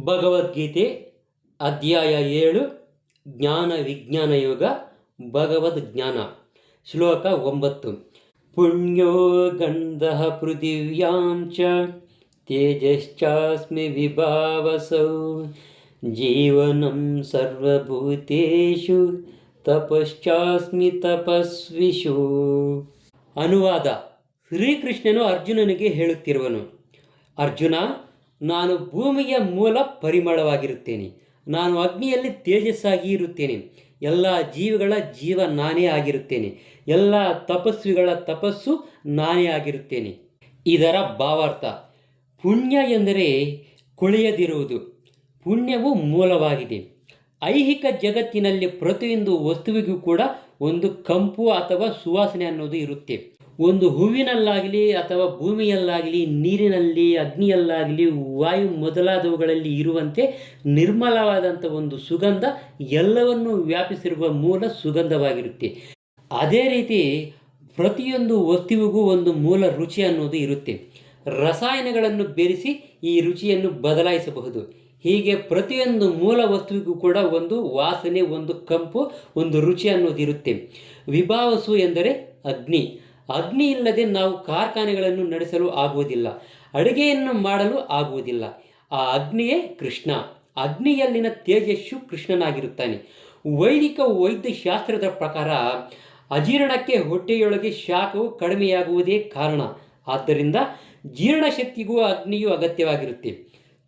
ಭಗವದ್ಗೀತೆ ಅಧ್ಯಾಯ ಏಳು, ಜ್ಞಾನ ವಿಜ್ಞಾನ ಯೋಗ, ಭಗವದ್ ಜ್ಞಾನ. ಶ್ಲೋಕ ಒಂಬತ್ತು. ಪುಣ್ಯೋ ಗಂಧ ಪೃಥಿವ್ಯಾಂ ತೇಜಶ್ಚಾಸ್ಮಿ ವಿಭಾವಸೌ. ಜೀವನಂ ಸರ್ವಭೂತೇಷು ತಪಶ್ಚಾಸ್ಮಿ ತಪಸ್ವಿಷು. ಅನುವಾದ. ಶ್ರೀಕೃಷ್ಣನು ಅರ್ಜುನನಿಗೆ ಹೇಳುತ್ತಿರುವನು. ಅರ್ಜುನ ನಾನು ಭೂಮಿಯ ಮೂಲ ಪರಿಮಳವಾಗಿರುತ್ತೇನೆ. ನಾನು ಅಗ್ನಿಯಲ್ಲಿ ತೇಜಸ್ಸಾಗಿ ಇರುತ್ತೇನೆ. ಎಲ್ಲ ಜೀವಿಗಳ ಜೀವ ನಾನೇ ಆಗಿರುತ್ತೇನೆ. ಎಲ್ಲ ತಪಸ್ವಿಗಳ ತಪಸ್ಸು ನಾನೇ ಆಗಿರುತ್ತೇನೆ. ಇದರ ಭಾವಾರ್ಥ, ಪುಣ್ಯ ಎಂದರೆ ಕೊಳೆಯದಿರುವುದು. ಪುಣ್ಯವು ಮೂಲವಾಗಿದೆ. ಐಹಿಕ ಜಗತ್ತಿನಲ್ಲಿ ಪ್ರತಿಯೊಂದು ವಸ್ತುವಿಗೂ ಕೂಡ ಒಂದು ಕಂಪು ಅಥವಾ ಸುವಾಸನೆ ಅನ್ನೋದು ಇರುತ್ತೆ. ಒಂದು ಹೂವಿನಲ್ಲಾಗಲಿ ಅಥವಾ ಭೂಮಿಯಲ್ಲಾಗಲಿ, ನೀರಿನಲ್ಲಿ, ಅಗ್ನಿಯಲ್ಲಾಗಲಿ, ವಾಯು ಮೊದಲಾದವುಗಳಲ್ಲಿ ಇರುವಂತೆ ನಿರ್ಮಲವಾದಂಥ ಒಂದು ಸುಗಂಧ ಎಲ್ಲವನ್ನೂ ವ್ಯಾಪಿಸಿರುವ ಮೂಲ ಸುಗಂಧವಾಗಿರುತ್ತೆ. ಅದೇ ರೀತಿ ಪ್ರತಿಯೊಂದು ವಸ್ತುವಿಗೂ ಒಂದು ಮೂಲ ರುಚಿ ಅನ್ನೋದು ಇರುತ್ತೆ. ರಸಾಯನಗಳನ್ನು ಬೆರೆಸಿ ಈ ರುಚಿಯನ್ನು ಬದಲಾಯಿಸಬಹುದು. ಹೀಗೆ ಪ್ರತಿಯೊಂದು ಮೂಲ ವಸ್ತುವಿಗೂ ಕೂಡ ಒಂದು ವಾಸನೆ, ಒಂದು ಕಂಪು, ಒಂದು ರುಚಿ ಅನ್ನೋದಿರುತ್ತೆ ವಿಭಾವಸು ಎಂದರೆ ಅಗ್ನಿ. ಅಗ್ನಿ ಇಲ್ಲದೆ ನಾವು ಕಾರ್ಖಾನೆಗಳನ್ನು ನಡೆಸಲು ಆಗುವುದಿಲ್ಲ, ಅಡುಗೆಯನ್ನು ಮಾಡಲು ಆಗುವುದಿಲ್ಲ. ಆ ಅಗ್ನಿಯೇ ಕೃಷ್ಣ. ಅಗ್ನಿಯಲ್ಲಿನ ತೇಜಸ್ಸು ಕೃಷ್ಣನಾಗಿರುತ್ತಾನೆ. ವೈದಿಕ ವೈದ್ಯಶಾಸ್ತ್ರದ ಪ್ರಕಾರ ಅಜೀರ್ಣಕ್ಕೆ ಹೊಟ್ಟೆಯೊಳಗೆ ಶಾಖವು ಕಡಿಮೆಯಾಗುವುದೇ ಕಾರಣ. ಆದ್ದರಿಂದ ಜೀರ್ಣಶಕ್ತಿಗೂ ಅಗ್ನಿಯು ಅಗತ್ಯವಾಗಿರುತ್ತೆ.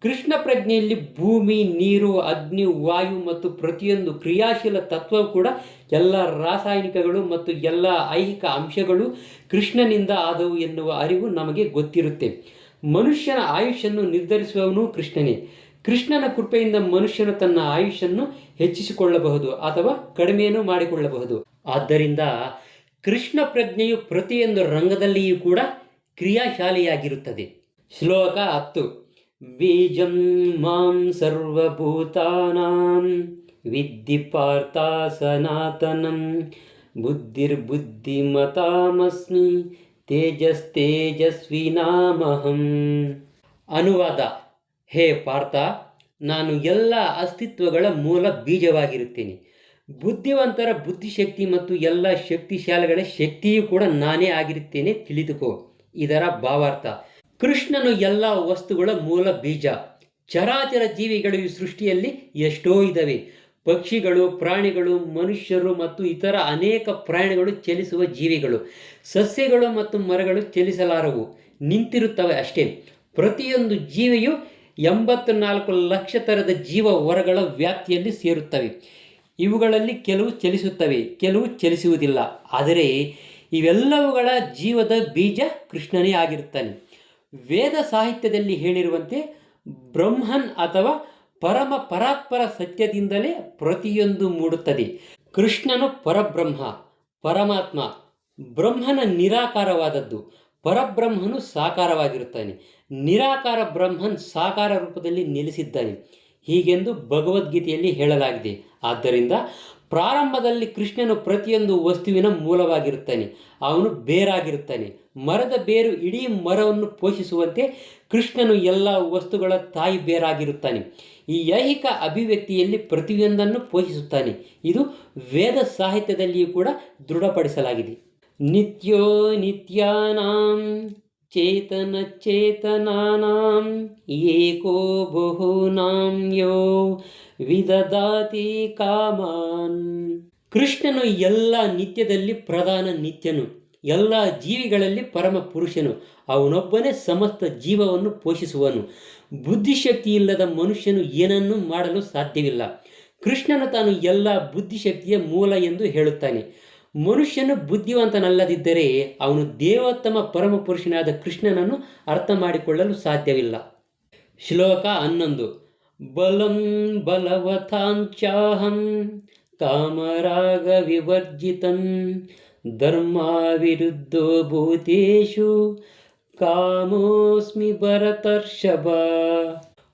ಕೃಷ್ಣ ಪ್ರಜ್ಞೆಯಲ್ಲಿ ಭೂಮಿ, ನೀರು, ಅಗ್ನಿ, ವಾಯು ಮತ್ತು ಪ್ರತಿಯೊಂದು ಕ್ರಿಯಾಶೀಲ ತತ್ವವು ಕೂಡ ಎಲ್ಲ ರಾಸಾಯನಿಕಗಳು ಮತ್ತು ಎಲ್ಲ ಐಹಿಕ ಅಂಶಗಳು ಕೃಷ್ಣನಿಂದ ಆದವು ಎನ್ನುವ ಅರಿವು ನಮಗೆ ಗೊತ್ತಿರುತ್ತೆ. ಮನುಷ್ಯನ ಆಯುಷ್ಯನ್ನು ನಿರ್ಧರಿಸುವವನು ಕೃಷ್ಣನೇ. ಕೃಷ್ಣನ ಕೃಪೆಯಿಂದ ಮನುಷ್ಯನು ತನ್ನ ಆಯುಷ್ಯನ್ನು ಹೆಚ್ಚಿಸಿಕೊಳ್ಳಬಹುದು ಅಥವಾ ಕಡಿಮೆಯನ್ನು ಮಾಡಿಕೊಳ್ಳಬಹುದು. ಆದ್ದರಿಂದ ಕೃಷ್ಣ ಪ್ರಜ್ಞೆಯು ಪ್ರತಿಯೊಂದು ರಂಗದಲ್ಲಿಯೂ ಕೂಡ ಕ್ರಿಯಾಶಾಲಿಯಾಗಿರುತ್ತದೆ. ಶ್ಲೋಕ ಹತ್ತು. ಬೀಜಂ ಮಾಂ ವಿದ್ಧಿ ಪಾರ್ಥ ಸನಾತನಂ ಬುದ್ಧಿರ್ಬುದ್ಧಿಮತಾಮಸ್ಮಿ ತೇಜಸ್ತೇಜಸ್ವಿನಾಮಹಂ ಅನುವಾದ ಹೇ ಪಾರ್ಥ ನಾನು ಎಲ್ಲ ಅಸ್ತಿತ್ವಗಳ ಮೂಲ ಬೀಜವಾಗಿರುತ್ತೇನೆ. ಬುದ್ಧಿವಂತರ ಬುದ್ಧಿಶಕ್ತಿ ಮತ್ತು ಎಲ್ಲ ಶಕ್ತಿಶಾಲಿಗಳ ಶಕ್ತಿಯೂ ಕೂಡ ನಾನೇ ಆಗಿರುತ್ತೇನೆ ತಿಳಿದುಕೋ. ಇದರ ಭಾವಾರ್ಥ ಕೃಷ್ಣನು ಎಲ್ಲ ವಸ್ತುಗಳ ಮೂಲ ಬೀಜ. ಚರಾಚರ ಜೀವಿಗಳು ಈ ಸೃಷ್ಟಿಯಲ್ಲಿ ಎಷ್ಟೋ ಇದ್ದಾವೆ. ಪಕ್ಷಿಗಳು, ಪ್ರಾಣಿಗಳು, ಮನುಷ್ಯರು ಮತ್ತು ಇತರ ಅನೇಕ ಪ್ರಾಣಿಗಳು ಚಲಿಸುವ ಜೀವಿಗಳು. ಸಸ್ಯಗಳು ಮತ್ತು ಮರಗಳು ಚಲಿಸಲಾರವು. ನಿಂತಿರುತ್ತವೆ ಅಷ್ಟೇ. ಪ್ರತಿಯೊಂದು ಜೀವಿಯು ಎಂಬತ್ತು ನಾಲ್ಕು ಲಕ್ಷ ಥರದ ಜೀವ ಹೊರಗಳ ವ್ಯಾಪ್ತಿಯಲ್ಲಿ ಸೇರುತ್ತವೆ. ಇವುಗಳಲ್ಲಿ ಕೆಲವು ಚಲಿಸುತ್ತವೆ, ಕೆಲವು ಚಲಿಸುವುದಿಲ್ಲ. ಆದರೆ ಇವೆಲ್ಲವುಗಳ ಜೀವದ ಬೀಜ ಕೃಷ್ಣನೇ ಆಗಿರುತ್ತಾನೆ. ವೇದ ಸಾಹಿತ್ಯದಲ್ಲಿ ಹೇಳಿರುವಂತೆ ಬ್ರಹ್ಮನ್ ಅಥವಾ ಪರಮ ಪರಾತ್ಪರ ಸತ್ಯದಿಂದಲೇ ಪ್ರತಿಯೊಂದು ಮೂಡುತ್ತದೆ. ಕೃಷ್ಣನು ಪರಬ್ರಹ್ಮ, ಪರಮಾತ್ಮ, ಬ್ರಹ್ಮನ ನಿರಾಕಾರವಾದದ್ದು. ಪರಬ್ರಹ್ಮನು ಸಾಕಾರವಾಗಿರುತ್ತಾನೆ. ನಿರಾಕಾರ ಬ್ರಹ್ಮನ್ ಸಾಕಾರ ರೂಪದಲ್ಲಿ ನಿಲ್ಲಿಸಿದ್ದಾನೆ. ಹೀಗೆಂದು ಭಗವದ್ಗೀತೆಯಲ್ಲಿ ಹೇಳಲಾಗಿದೆ. ಆದ್ದರಿಂದ ಪ್ರಾರಂಭದಲ್ಲಿ ಕೃಷ್ಣನು ಪ್ರತಿಯೊಂದು ವಸ್ತುವಿನ ಮೂಲವಾಗಿರುತ್ತಾನೆ. ಅವನು ಬೇರಾಗಿರುತ್ತಾನೆ. ಮರದ ಬೇರು ಇಡೀ ಮರವನ್ನು ಪೋಷಿಸುವಂತೆ ಕೃಷ್ಣನು ಎಲ್ಲ ವಸ್ತುಗಳ ತಾಯಿ ಬೇರಾಗಿರುತ್ತಾನೆ. ಈ ಐಹಿಕ ಅಭಿವ್ಯಕ್ತಿಯಲ್ಲಿ ಪ್ರತಿಯೊಂದನ್ನು ಪೋಷಿಸುತ್ತಾನೆ. ಇದು ವೇದ ಸಾಹಿತ್ಯದಲ್ಲಿಯೂ ಕೂಡ ದೃಢಪಡಿಸಲಾಗಿದೆ. ನಿತ್ಯೋ ನಿತ್ಯಾನಾಂ ಚೇತನ ಚೇತನಾನಾಂ ಏಕೋ ಬಹುನಾಂ ಯೋ ವಿದದಾತಿ ಕಾಮಾನ್. ಕೃಷ್ಣನು ಎಲ್ಲ ನಿತ್ಯದಲ್ಲಿ ಪ್ರಧಾನ ನಿತ್ಯನು, ಎಲ್ಲ ಜೀವಿಗಳಲ್ಲಿ ಪರಮ ಪುರುಷನು. ಅವನೊಬ್ಬನೇ ಸಮಸ್ತ ಜೀವವನ್ನು ಪೋಷಿಸುವನು. ಬುದ್ಧಿಶಕ್ತಿ ಇಲ್ಲದ ಮನುಷ್ಯನು ಏನನ್ನೂ ಮಾಡಲು ಸಾಧ್ಯವಿಲ್ಲ. ಕೃಷ್ಣನು ತಾನು ಎಲ್ಲ ಬುದ್ಧಿಶಕ್ತಿಯ ಮೂಲ ಎಂದು ಹೇಳುತ್ತಾನೆ. ಮನುಷ್ಯನು ಬುದ್ಧಿವಂತನಲ್ಲದಿದ್ದರೆ ಅವನು ದೇವೋತ್ತಮ ಪರಮ ಪುರುಷನಾದ ಕೃಷ್ಣನನ್ನು ಅರ್ಥ ಮಾಡಿಕೊಳ್ಳಲು ಸಾಧ್ಯವಿಲ್ಲ. ಶ್ಲೋಕ ಹನ್ನೊಂದು. ಬಲಂ ಬಲವತಾಂಚಾಹಂ ಕಾಮರಾಗ ವಿವರ್ಜಿತಂ ಧರ್ಮ ವಿರುದ್ಧೋ ಭೂತೇಶು ಕಾಮೋಸ್ಮಿ ಭರತರ್ಷಭ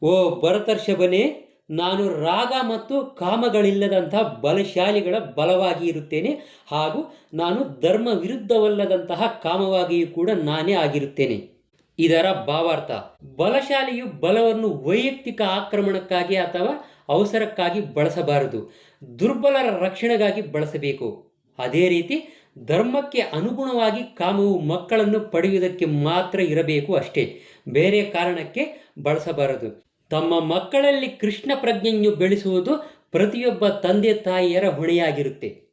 ಓ ಭರತರ್ಷಭನೇ ನಾನು ರಾಗ ಮತ್ತು ಕಾಮಗಳಿಲ್ಲದಂತಹ ಬಲಶಾಲಿಗಳ ಬಲವಾಗಿ ಇರುತ್ತೇನೆ ಹಾಗೂ ನಾನು ಧರ್ಮ ವಿರುದ್ಧವಲ್ಲದಂತಹ ಕಾಮವಾಗಿಯೂ ಕೂಡ ನಾನೇ ಆಗಿರುತ್ತೇನೆ. ಇದರ ಭಾವಾರ್ಥ. ಬಲಶಾಲಿಯು ಬಲವನ್ನು ವೈಯಕ್ತಿಕ ಆಕ್ರಮಣಕ್ಕಾಗಿ ಅಥವಾ ಅವಸರಕ್ಕಾಗಿ ಬಳಸಬಾರದು. ದುರ್ಬಲರ ರಕ್ಷಣೆಗಾಗಿ ಬಳಸಬೇಕು. ಅದೇ ರೀತಿ ಧರ್ಮಕ್ಕೆ ಅನುಗುಣವಾಗಿ ಕಾಮವು ಮಕ್ಕಳನ್ನು ಪಡೆಯುವುದಕ್ಕೆ ಮಾತ್ರ ಇರಬೇಕು ಅಷ್ಟೇ. ಬೇರೆ ಕಾರಣಕ್ಕೆ ಬಳಸಬಾರದು. ತಮ್ಮ ಮಕ್ಕಳಲ್ಲಿ ಕೃಷ್ಣ ಪ್ರಜ್ಞೆಯನ್ನು ಬೆಳೆಸುವುದು ಪ್ರತಿಯೊಬ್ಬ ತಂದೆ ತಾಯಿಯರ ಹೊಣೆಯಾಗಿರುತ್ತೆ.